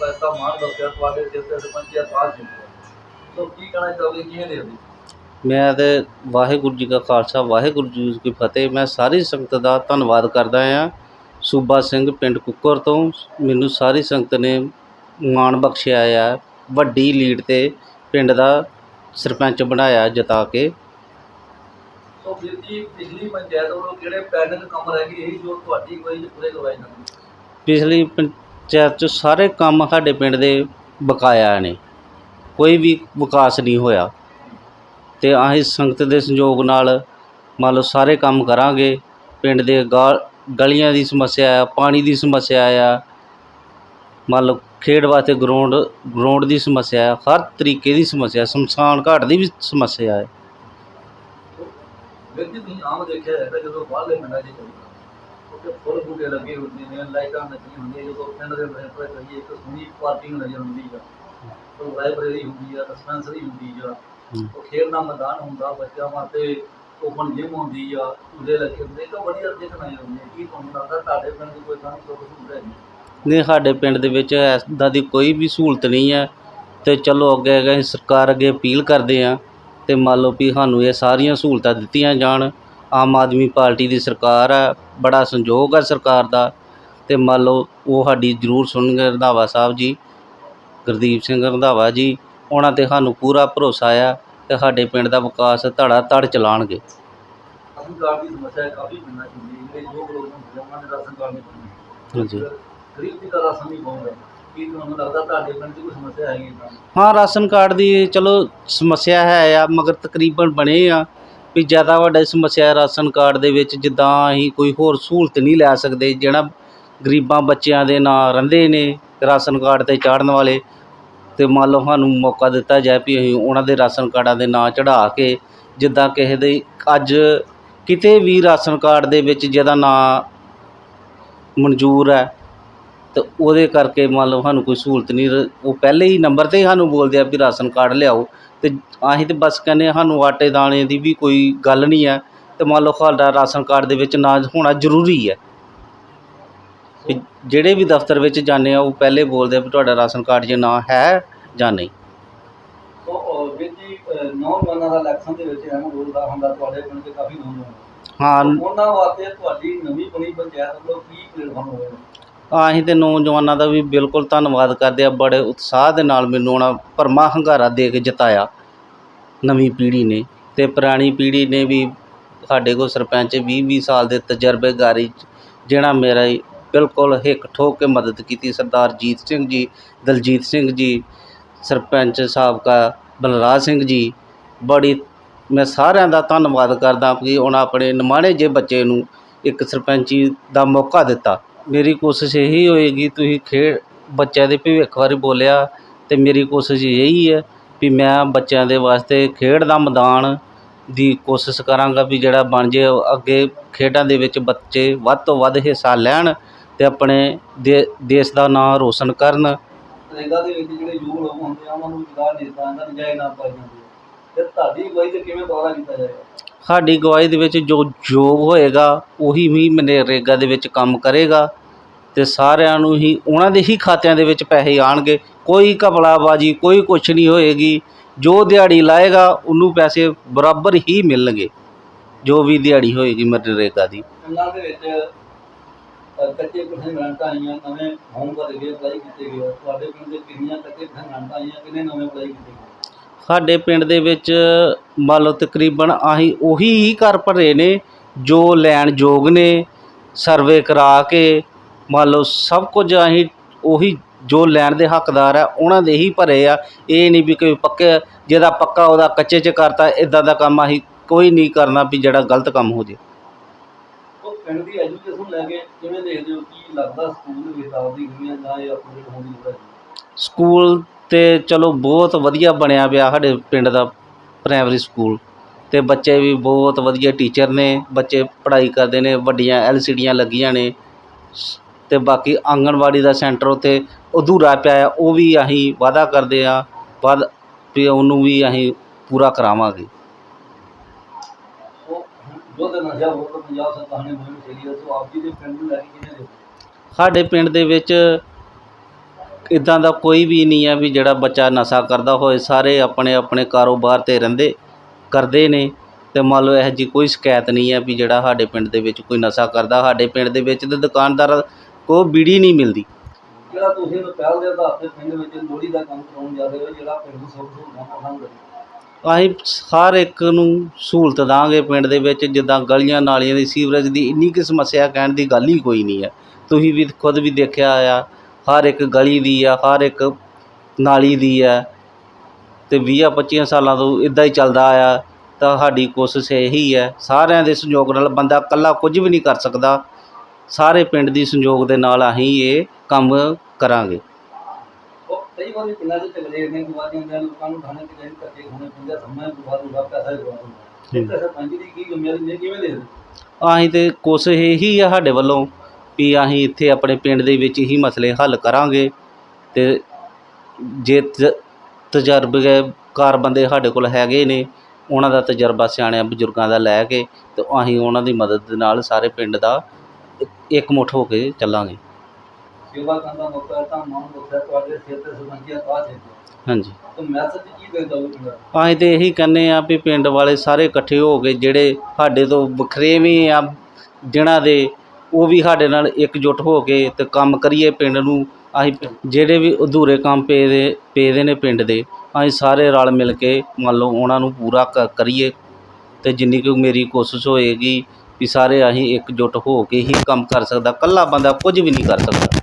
ਬੱਚੇ ਆ ਸਾਹ ਚੁੱਕੇ ਸੋ ਕੀ ਕਹਿਣਾ ਚਾਹੋਗੇ ਕਿਵੇਂ ਦੇਖਦੇ ਹੋ? ਮੈਂ ਤੇ ਵਾਹਿਗੁਰੂ ਜੀ ਕਾ ਖਾਲਸਾ ਵਾਹਿਗੁਰੂ ਜੀ ਕੀ ਫਤਿਹ। ਮੈਂ ਸਾਰੀ ਸੰਗਤ ਦਾ ਧੰਨਵਾਦ ਕਰਦਾ ਹਾਂ ਸੂਬਾ ਸਿੰਘ ਪਿੰਡ ਕੁੱਕਰ ਤੋਂ ਮੈਨੂੰ ਸਾਰੀ ਸੰਗਤ ਨੇ ਮਾਣ ਬਖਸ਼ਿਆ ਆ। ਵੱਡੀ ਲੀਡ ਤੇ ਪਿੰਡ ਦਾ ਸਰਪੰਚ ਬਣਾਇਆ ਜਿਤਾ ਕੇ। ਸੋ ਵੀਰ ਜੀ ਪਿਛਲੀ ਪੰਚਾਇਤ ਵੱਲੋਂ ਕਿਹੜੇ ਪੈਂਡਿੰਗ ਕੰਮ ਰਹਿ ਗਏ ਸੀ ਜੋ ਤੁਹਾਡੀ ਕੋਈ ਪੂਰੇ ਕਰਵਾਏ ਜਾਣ ਪਿਛਲੀ ਪੰਚਾਇਤ 'ਚ ਸਾਰੇ ਕੰਮ ਸਾਡੇ ਪਿੰਡ ਦੇ ਬਕਾਇਆ ਨੇ। ਕੋਈ ਵੀ ਵਿਕਾਸ ਨਹੀਂ ਹੋਇਆ। ਅਤੇ ਅਸੀਂ ਸੰਗਤ ਦੇ ਸੰਯੋਗ ਨਾਲ ਮੰਨ ਲਓ ਸਾਰੇ ਕੰਮ ਕਰਾਂਗੇ। ਪਿੰਡ ਦੇ ਗਾ- ਗਲੀਆਂ ਦੀ ਸਮੱਸਿਆ ਆ, ਪਾਣੀ ਦੀ ਸਮੱਸਿਆ ਆ ਮੰਨ ਲਓ ਖੇਡ ਵਾਸਤੇ ਗਰਾਊਂਡ ਗਰਾਊਂਡ ਦੀ ਸਮੱਸਿਆ ਆ, ਹਰ ਤਰੀਕੇ ਦੀ ਸਮੱਸਿਆ ਸ਼ਮਸ਼ਾਨ ਘਾਟ ਦੀ ਵੀ ਸਮੱਸਿਆ ਹੈ ਵੀਰ ਤੁਸੀਂ ਆਮ ਦੇਖਿਆ ਹੈ ਜਦੋਂ ਬਾਹਰਲੇ ਪਿੰਡਾਂ 'ਚ ਫੁੱਲ ਬੂਟੇ ਲੱਗੇ ਹੁੰਦੇ ਨੇ ਲਾਈਟਾਂ ਲੱਗੀਆਂ ਹੁੰਦੀਆਂ ਜਦੋਂ ਪਿੰਡ ਦੇ ਬੜੇ ਬੜੇ ਕਰੀਏ ਇੱਕ ਸੋਹਣੀ ਪਾਰਕਿੰਗ ਨਜ਼ਰ ਆਉਂਦੀ ਆ। ਉਹ ਲਾਇਬ੍ਰੇਰੀ ਹੁੰਦੀ ਆ ਡਿਸਪੈਂਸਰੀ ਹੁੰਦੀ ਆ। ਉਹ ਖੇਡ ਦਾ ਮੈਦਾਨ ਹੁੰਦਾ ਬੱਚਿਆਂ ਵਾਸਤੇ ਓਪਨ ਜਿਮ ਹੁੰਦੀ ਆ ਝੂਲੇ ਲੱਗੇ ਹੁੰਦੇ ਤਾਂ ਬੜੀ ਦੇਖਣਾ ਹੁੰਦੀ ਹੈ ਕੀ ਤੁਹਾਨੂੰ ਲੱਗਦਾ ਤੁਹਾਡੇ ਪਿੰਡ ਦੀ ਕੋਈ ਤਾਂ ਸੁੱਖ ਸੁਵਿਧਾ ਨਹੀਂ ਨਹੀਂ ਸਾਡੇ ਪਿੰਡ ਦੇ ਵਿੱਚ ਇੱਦਾਂ ਦੀ ਕੋਈ ਵੀ ਸਹੂਲਤ ਨਹੀਂ ਹੈ ਤੇ ਚਲੋ ਅੱਗੇ ਅੱਗੇ ਸਰਕਾਰ ਅੱਗੇ ਅਪੀਲ ਕਰਦੇ ਹਾਂ ਤੇ ਮੰਨ ਲਓ ਵੀ ਸਾਨੂੰ ਇਹ ਸਾਰੀਆਂ ਸਹੂਲਤਾਂ ਦਿੱਤੀਆਂ ਜਾਣ। ਆਮ ਆਦਮੀ ਪਾਰਟੀ ਦੀ ਸਰਕਾਰ ਹੈ ਬੜਾ ਸੰਯੋਗ ਹੈ ਸਰਕਾਰ ਦਾ। ਤੇ ਮੰਨ ਲਓ ਉਹ ਸਾਡੀ ਜ਼ਰੂਰ ਸੁਣਨਗੇ ਰੰਧਾਵਾ ਸਾਹਿਬ ਜੀ ਗੁਰਦੀਪ ਸਿੰਘ ਰੰਧਾਵਾ ਜੀ ਉਹਨਾਂ ਤੇ ਸਾਨੂੰ ਪੂਰਾ ਭਰੋਸਾ ਆ ਤੇ ਸਾਡੇ ਪਿੰਡ ਦਾ ਵਿਕਾਸ ਧੜਾ ਧੜ ਚਲਾਉਣਗੇ ਰਾਸ਼ਨ ਕਾਰਡ ਦੀ ਸਮੱਸਿਆ ਕਾਫੀ ਪਿੰਡਾਂ 'ਚ ਹੁੰਦੀ ਹੈ ਜਿਹੜੇ ਯੋਗ ਲੋਕ ਹੁੰਦੇ ਆ, ਉਹਨਾਂ ਦੇ ਰਾਸ਼ਨ ਕਾਰਡ ਨਹੀਂ ਬਣਦੇ ਹਾਂਜੀ। ਗਰੀਬ ਦੀ ਤਾਂ ਰਾਸ਼ਨ ਨਹੀਂ ਪਾਉਂਦਾ ਕੀ ਤੁਹਾਨੂੰ ਲੱਗਦਾ ਤੁਹਾਡੇ ਪਿੰਡ 'ਚ ਕੋਈ ਸਮੱਸਿਆ ਹੈਗੀ ਤਾਂ ਹਾਂ ਰਾਸ਼ਨ ਕਾਰਡ ਦੀ ਚਲੋ ਸਮੱਸਿਆ ਹੈ ਆ ਮਗਰ ਤਕਰੀਬਨ ਬਣੇ ਆ। ਵੀ ਜ਼ਿਆਦਾ ਵੱਡਾ ਸਮੱਸਿਆ ਹੈ ਰਾਸ਼ਨ ਕਾਰਡ ਦੇ ਵਿੱਚ, ਜਿੱਦਾਂ ਅਸੀਂ ਕੋਈ ਹੋਰ ਸਹੂਲਤ ਨਹੀਂ ਲੈ ਸਕਦੇ, ਜਿਹੜਾ ਗਰੀਬਾਂ ਬੱਚਿਆਂ ਦੇ ਨਾਂ ਰਹਿੰਦੇ ਨੇ ਰਾਸ਼ਨ ਕਾਰਡ ਤੇ ਚਾੜਨ ਵਾਲੇ ਅਤੇ ਮੰਨ ਲਓ ਸਾਨੂੰ ਮੌਕਾ ਦਿੱਤਾ ਜਾਏ ਵੀ ਅਸੀਂ ਉਹਨਾਂ ਦੇ ਰਾਸ਼ਨ ਕਾਰਡਾਂ ਦੇ ਨਾਂ ਚੜ੍ਹਾ ਕੇ, ਜਿੱਦਾਂ ਕਿਸੇ ਦੇ ਅੱਜ ਕਿਤੇ ਵੀ ਰਾਸ਼ਨ ਕਾਰਡ ਦੇ ਵਿੱਚ ਜਿਹਦਾ ਨਾਂ ਮਨਜ਼ੂਰ ਹੈ, ਤੇ ਉਹਦੇ ਕਰਕੇ ਮੰਨ ਲਓ ਸਾਨੂੰ ਕੋਈ ਸਹੂਲਤ ਨਹੀਂ, ਉਹ ਪਹਿਲੇ ਹੀ ਨੰਬਰ ਤੇ ਹੀ ਸਾਨੂੰ ਬੋਲਦੇ ਆ ਵੀ ਰਾਸ਼ਨ ਕਾਰਡ ਲਿਆਓ। ਤੇ ਅਸੀਂ ਤੇ ਬਸ ਕਹਿੰਦੇ ਸਾਨੂੰ ਆਟੇ ਦਾਣੇ ਦੀ ਵੀ ਕੋਈ ਗੱਲ ਨਹੀਂ ਹੈ ਤੇ ਮੰਨ ਲਓ ਸਾਡਾ ਰਾਸ਼ਨ ਕਾਰਡ ਦੇ ਵਿੱਚ ਨਾਂ ਹੋਣਾ ਜ਼ਰੂਰੀ ਹੈ ਵੀ ਜਿਹੜੇ ਵੀ ਦਫ਼ਤਰ ਵਿੱਚ ਜਾਂਦੇ ਆ ਉਹ ਪਹਿਲੇ ਬੋਲਦੇ ਆ ਵੀ ਤੁਹਾਡਾ ਰਾਸ਼ਨ ਕਾਰਡ 'ਚ ਨਾਂ ਹੈ ਜਾਂ ਨਹੀਂ। ਸੋ ਅਹ, ਵੀਰ ਜੀ ਅਹ, ਨੌਜਵਾਨਾਂ ਦਾ ਇਲੈਕਸ਼ਨ ਦੇ ਵਿੱਚ ਅਹਿਮ ਰੋਲ ਦਾ ਹੁੰਦਾ ਤੁਹਾਡੇ ਪਿੰਡ ਦੇ ਕਾਫੀ ਨੌਜਵਾਨ। ਹਾਂ। ਉਹਨਾਂ ਵਾਸਤੇ ਤੁਹਾਡੀ ਨਵੀਂ ਬਣੀ ਪੰਚਾਇਤ ਵੱਲੋਂ ਕੀ ਪਲੇਟਫਾਰਮ ਹੋਵੇਗਾ? ਅਸੀਂ ਤੇ ਨੌਜਵਾਨਾਂ ਦਾ ਵੀ ਬਿਲਕੁਲ ਧੰਨਵਾਦ ਕਰਦੇ ਆ, ਬੜੇ ਉਤਸ਼ਾਹ ਦੇ ਨਾਲ ਮੈਨੂੰ ਉਹਨਾਂ ਭਰਮਾ ਹੰਗਾਰਾ ਦੇ ਕੇ ਜਿਤਾਇਆ ਨਵੀਂ ਪੀੜ੍ਹੀ ਨੇ ਅਤੇ ਪੁਰਾਣੀ ਪੀੜ੍ਹੀ ਨੇ ਵੀ ਸਾਡੇ ਕੋਲ ਸਰਪੰਚ ਵੀਹ ਵੀਹ ਸਾਲ ਦੇ ਤਜਰਬੇਕਾਰੀ 'ਚ, ਜਿਹੜਾ ਮੇਰਾ ਹੀ ਬਿਲਕੁਲ ਹਿੱਕ ਠੋਕ ਕੇ ਮਦਦ ਕੀਤੀ ਸਰਦਾਰ ਜੀਤ ਸਿੰਘ ਜੀ, ਦਲਜੀਤ ਸਿੰਘ ਜੀ, ਸਰਪੰਚ ਸਾਬਕਾ ਬਲਰਾਜ ਸਿੰਘ ਜੀ, ਬੜੀ ਮੈਂ ਸਾਰਿਆਂ ਦਾ ਧੰਨਵਾਦ ਕਰਦਾ ਕਿ ਉਹਨਾਂ ਆਪਣੇ ਨਿਮਾਣੇ ਜੇ ਬੱਚੇ ਨੂੰ ਇੱਕ ਸਰਪੰਚੀ ਦਾ ਮੌਕਾ ਦਿੱਤਾ। ਮੇਰੀ ਕੋਸ਼ਿਸ਼ ਇਹੀ ਹੋਏਗੀ, ਤੁਸੀਂ ਖੇਡ ਬੱਚਿਆਂ ਦੇ ਭਵਿੱਖ ਬਾਰੇ ਬੋਲਿਆ ਅਤੇ ਮੇਰੀ ਕੋਸ਼ਿਸ਼ ਇਹੀ ਹੈ ਵੀ ਮੈਂ ਬੱਚਿਆਂ ਦੇ ਵਾਸਤੇ ਖੇਡ ਦਾ ਮੈਦਾਨ ਦੀ ਕੋਸ਼ਿਸ਼ ਕਰਾਂਗਾ ਵੀ ਜਿਹੜਾ ਬਣ ਜੇ, ਅੱਗੇ ਖੇਡਾਂ ਦੇ ਵਿੱਚ ਬੱਚੇ ਵੱਧ ਤੋਂ ਵੱਧ ਹਿੱਸਾ ਲੈਣ ਅਤੇ ਆਪਣੇ ਦੇ, ਦੇਸ਼ ਦਾ ਨਾਂ ਰੋਸ਼ਨ ਕਰਨ। ਨਰੇਗਾ ਦੇ ਵਿੱਚ ਜਿਹੜੇ ਯੋਗ ਲੋਕ ਹੁੰਦੇ ਆ, ਉਹਨਾਂ ਨੂੰ ਰੁਜ਼ਗਾਰ ਦਿੱਤਾ ਜਾਂਦਾ ਨਜਾਇਜ਼ ਨਾ ਪਾਈ ਜਾਂਦੀ ਹੈ ਤੇ ਤੁਹਾਡੀ ਅਗਵਾਈ ਤੇ ਕਿਵੇਂ ਦੌਰਾ ਕੀਤਾ ਜਾਏਗਾ? ਸਾਡੀ ਗਵਾਹੀ ਦੇ ਵਿੱਚ ਜੋ ਯੋਗ ਹੋਏਗਾ ਉਹੀ ਵੀ ਮਨਰੇਗਾ ਦੇ ਵਿੱਚ ਕੰਮ ਕਰੇਗਾ ਅਤੇ ਸਾਰਿਆਂ ਨੂੰ ਹੀ ਉਹਨਾਂ ਦੇ ਹੀ ਖਾਤਿਆਂ ਦੇ ਵਿੱਚ ਪੈਸੇ ਆਣਗੇ। ਕੋਈ ਘਪਲਾਬਾਜੀ ਕੋਈ ਕੁਛ ਨਹੀਂ ਹੋਏਗੀ। ਜੋ ਦਿਹਾੜੀ ਲਾਏਗਾ ਉਹਨੂੰ ਪੈਸੇ ਬਰਾਬਰ ਹੀ ਮਿਲਣਗੇ। ਜੋ ਵੀ ਦਿਹਾੜੀ ਹੋਏਗੀ ਮਨਰੇਗਾ ਦੀ। ਪਿੰਡਾਂ ਦੇ ਵਿੱਚ ਅਹ, ਕੱਚੇ ਪੱਠੇ ਗ੍ਰਾਂਟਾਂ ਆਈਆਂ ਨਵੇਂ ਹੋਮ ਘਰ ਗਏ ਅਪਲਾਈ ਕੀਤੇ ਗਏ ਆ। ਤੁਹਾਡੇ ਪਿੰਡ ਦੇ ਕਿੰਨੀਆਂ ਕੱਚੇ ਪੱਠੇ ਗ੍ਰਾਂਟਾਂ ਆਈਆਂ ਕਿੰਨੇ ਨਵੇਂ ਅਪਲਾਈ ਕੀਤੇ ਗਏ ਸਾਡੇ ਪਿੰਡ ਦੇ ਵਿੱਚ ਮੰਨ ਲਓ ਤਕਰੀਬਨ ਆਹੀ ਉਹੀ ਹੀ ਘਰ ਭਰੇ ਨੇ ਜੋ ਲੈਣ ਯੋਗ ਨੇ ਸਰਵੇ ਕਰਾ ਕੇ ਮੰਨ ਲਓ ਸਭ ਕੁਝ ਅਸੀਂ ਉਹੀ ਜੋ ਲੈਣ ਦੇ ਹੱਕਦਾਰ ਆ ਉਹਨਾਂ ਦੇ ਹੀ ਭਰੇ ਆ। ਇਹ ਨਹੀਂ ਵੀ ਕੋਈ ਪੱਕੇ ਜਿਹਦਾ ਪੱਕਾ ਉਹਦਾ ਕੱਚੇ 'ਚ ਕਰਤਾ ਇਦਾਂ ਦਾ ਕੰਮ ਅਸੀਂ ਕੋਈ ਨਹੀਂ ਕਰਨਾ ਵੀ ਜਿਹੜਾ ਗਲਤ ਕੰਮ ਹੋ ਜੇ। ਉਹ ਪਿੰਡ ਦੀ ਐਜੂਕੇਸ਼ਨ ਲੈ ਕੇ ਕਿਵੇਂ ਦੇਖਦੇ ਹੋ? ਕੀ ਲੱਗਦਾ ਸਕੂਲ ਦੇ ਵਿੱਚ ਆਪਦੀ ਗਈਆਂ ਜਾਂ ਇਹ ਅਪਡੇਟ ਹੋਣ ਦੀ ਲੋੜ ਹੈ ਸਕੂਲ ਤੇ ਚਲੋ ਬਹੁਤ ਵਧੀਆ ਬਣਿਆ ਪਿਆ ਸਾਡੇ ਪਿੰਡ ਦਾ ਪ੍ਰਾਇਮਰੀ ਸਕੂਲ ਅਤੇ ਬੱਚੇ ਵੀ ਬਹੁਤ ਵਧੀਆ ਟੀਚਰ ਨੇ, ਬੱਚੇ ਪੜ੍ਹਾਈ ਕਰਦੇ ਨੇ, ਵੱਡੀਆਂ ਐੱਲ ਸੀ ਡੀਆਂ ਲੱਗੀਆਂ ਨੇ। ਸ- ਤੇ ਬਾਕੀ ਆਂਗਣਵਾੜੀ ਦਾ ਸੈਂਟਰ ਉੱਥੇ ਅਧੂਰਾ ਪਿਆ ਆ, ਉਹ ਵੀ ਅਸੀਂ ਵਾਅਦਾ ਕਰਦੇ ਹਾਂ, ਵੱਧ ਵੀ ਉਹਨੂੰ ਵੀ ਅਸੀਂ ਪੂਰਾ ਕਰਾਵਾਂਗੇ। ਸਾਡੇ ਪਿੰਡ ਦੇ ਵਿੱਚ ਇਦਾਂ ਦਾ ਕੋਈ ਵੀ ਨਹੀਂ ਹੈ ਵੀ ਜਿਹੜਾ ਬੱਚਾ ਨਸ਼ਾ ਕਰਦਾ ਹੋਏ ਸਾਰੇ ਆਪਣੇ ਆਪਣੇ ਕਾਰੋਬਾਰ 'ਤੇ ਰਹਿੰਦੇ ਕਰਦੇ ਨੇ। ਅਤੇ ਮੰਨ ਲਓ ਇਹੋ ਜਿਹੀ ਕੋਈ ਸ਼ਿਕਾਇਤ ਨਹੀਂ ਹੈ ਵੀ ਜਿਹੜਾ ਸਾਡੇ ਪਿੰਡ ਦੇ ਵਿੱਚ ਕੋਈ ਨਸ਼ਾ ਕਰਦਾ ਸਾਡੇ ਪਿੰਡ ਦੇ ਵਿੱਚ ਤਾਂ ਦੁਕਾਨਦਾਰ ਕੋਲ ਬੀੜੀ ਨਹੀਂ ਮਿਲਦੀ। ਜਿਹੜਾ ਤੁਸੀਂ ਨੂੰ ਪਹਿਲ ਦੇ ਆਧਾਰ ਤੇ ਪਿੰਡ ਵਿੱਚ ਲੋਹੜੀ ਦਾ ਕੰਮ ਕਰਾਉਣ ਜਾ ਰਹੇ ਹੋ ਜਿਹੜਾ ਪਿੰਡ ਨੂੰ ਸੁੱਖ ਸੁਵਿਧਾ ਪ੍ਰਦਾਨ ਕਰੇ ਅਸੀਂ ਹਰ ਇੱਕ ਨੂੰ ਸਹੂਲਤ ਦਾਂਗੇ ਪਿੰਡ ਦੇ ਵਿੱਚ ਜਿੱਦਾਂ ਗਲੀਆਂ ਨਾਲੀਆਂ ਦੀ ਸੀਵਰੇਜ ਦੀ ਇੰਨੀ ਕੁ ਸਮੱਸਿਆ ਕਹਿਣ ਦੀ ਗੱਲ ਹੀ ਕੋਈ ਨਹੀਂ ਹੈ ਤੁਸੀਂ ਵੀ ਖੁਦ ਵੀ ਦੇਖਿਆ ਆ ਹਰ ਇੱਕ ਗਲੀ ਦੀ ਆ ਹਰ ਇੱਕ ਨਾਲੀ ਦੀ ਆ। ਅਤੇ ਵੀਹਾਂ ਪੱਚੀਆਂ ਸਾਲਾਂ ਤੋਂ ਇਦਾਂ ਹੀ ਚੱਲਦਾ ਆ ਤਾਂ ਸਾਡੀ ਕੋਸ਼ਿਸ਼ ਇਹੀ ਹੈ ਸਾਰਿਆਂ ਦੇ ਸਹਿਯੋਗ ਨਾਲ ਬੰਦਾ ਇਕੱਲਾ ਕੁਝ ਵੀ ਨਹੀਂ ਕਰ ਸਕਦਾ। ਸਾਰੇ ਪਿੰਡ ਦੀ ਸੰਯੋਗ ਦੇ ਨਾਲ ਅਸੀਂ ਇਹ ਕੰਮ ਕਰਾਂਗੇ। ਉਹ ਕਈ ਵਾਰੀ ਪਿੰਡਾਂ 'ਚ ਝਗੜੇ ਨੇ ਵਿਵਾਦ ਹੁੰਦੇ ਨੇ ਲੋਕਾਂ ਨੂੰ ਥਾਣੇ ਤੇ ਜਾਣ ਕਰਕੇ ਹੋਣੇ ਪੈਂਦੇ ਸਮਾਂ ਵਿਵਾਦ ਹੁੰਦਾ ਪੈਸਾ ਹੀ ਵਿਵਾਦ ਹੁੰਦਾ। ਇੱਕ ਸਰਪੰਚ ਦੀ ਕੀ ਜ਼ਿੰਮੇਵਾਰੀ ਨੇ ਕਿਵੇਂ ਦੇਖਦੇ ਅਸੀਂ ਤੇ ਕੋਸ਼ਿਸ਼ ਇਹੀ ਆ ਸਾਡੇ ਵੱਲੋਂ ਵੀ ਅਸੀਂ ਇੱਥੇ ਆਪਣੇ ਪਿੰਡ ਦੇ ਵਿੱਚ ਹੀ ਮਸਲੇ ਹੱਲ ਕਰਾਂਗੇ ਤੇ ਜੇ ਤ- ਤਜਰਬੇਕਾਰ ਬੰਦੇ ਸਾਡੇ ਕੋਲ ਹੈਗੇ ਨੇ ਉਹਨਾਂ ਦਾ ਤਜਰਬਾ ਸਿਆਣਿਆਂ ਬਜ਼ੁਰਗਾਂ ਦਾ ਲੈ ਕੇ ਤੇ ਅਸੀਂ ਉਹਨਾਂ ਦੀ ਮਦਦ ਦੇ ਨਾਲ ਸਾਰੇ ਪਿੰਡ ਦਾ ਇੱਕ ਮੁੱਠ ਹੋ ਕੇ ਚੱਲਾਂਗੇ। ਸੇਵਾ ਕਰਨ ਦਾ ਮੌਕਾ ਹੈ ਤਾਂ ਮਾਨ ਮੌਕਾ ਹੈ ਤੁਹਾਡੇ ਸਿਰ ਤੇ ਸਰਪੰਚੀਆ ਕਾਜ ਹੈ। ਹਾਂਜੀ। ਤਾਂ ਮੈਸੇਜ ਕੀ ਅਸੀਂ ਤੇ ਇਹੀ ਕਹਿੰਦੇ ਆ ਵੀ ਪਿੰਡ ਵਾਲੇ ਸਾਰੇ ਇਕੱਠੇ ਹੋ ਕੇ ਜਿਹੜੇ ਸਾਡੇ ਤੋਂ ਵੱਖਰੇਵੇਂ ਆ ਜਿਨ੍ਹਾਂ ਦੇ ਉਹ ਵੀ ਸਾਡੇ ਨਾਲ ਇਕਜੁੱਟ ਹੋ ਕੇ ਅਤੇ ਕੰਮ ਕਰੀਏ ਪਿੰਡ ਨੂੰ। ਅਸੀਂ ਜਿਹੜੇ ਵੀ ਅਧੂਰੇ ਕੰਮ ਪਏ ਦੇ ਪਏ ਦੇ ਨੇ ਪਿੰਡ ਦੇ, ਅਸੀਂ ਸਾਰੇ ਰਲ ਮਿਲ ਕੇ ਮੰਨ ਲਓ ਉਹਨਾਂ ਨੂੰ ਪੂਰਾ ਕ- ਕਰੀਏ ਅਤੇ ਜਿੰਨੀ ਕੁ ਮੇਰੀ ਕੋਸ਼ਿਸ਼ ਹੋਏਗੀ ਵੀ ਸਾਰੇ ਅਸੀਂ ਇਕਜੁੱਟ ਹੋ ਕੇ ਹੀ ਕੰਮ ਕਰ ਸਕਦਾ। ਇਕੱਲਾ ਬੰਦਾ ਕੁਝ ਵੀ ਨਹੀਂ ਕਰ ਸਕਦਾ।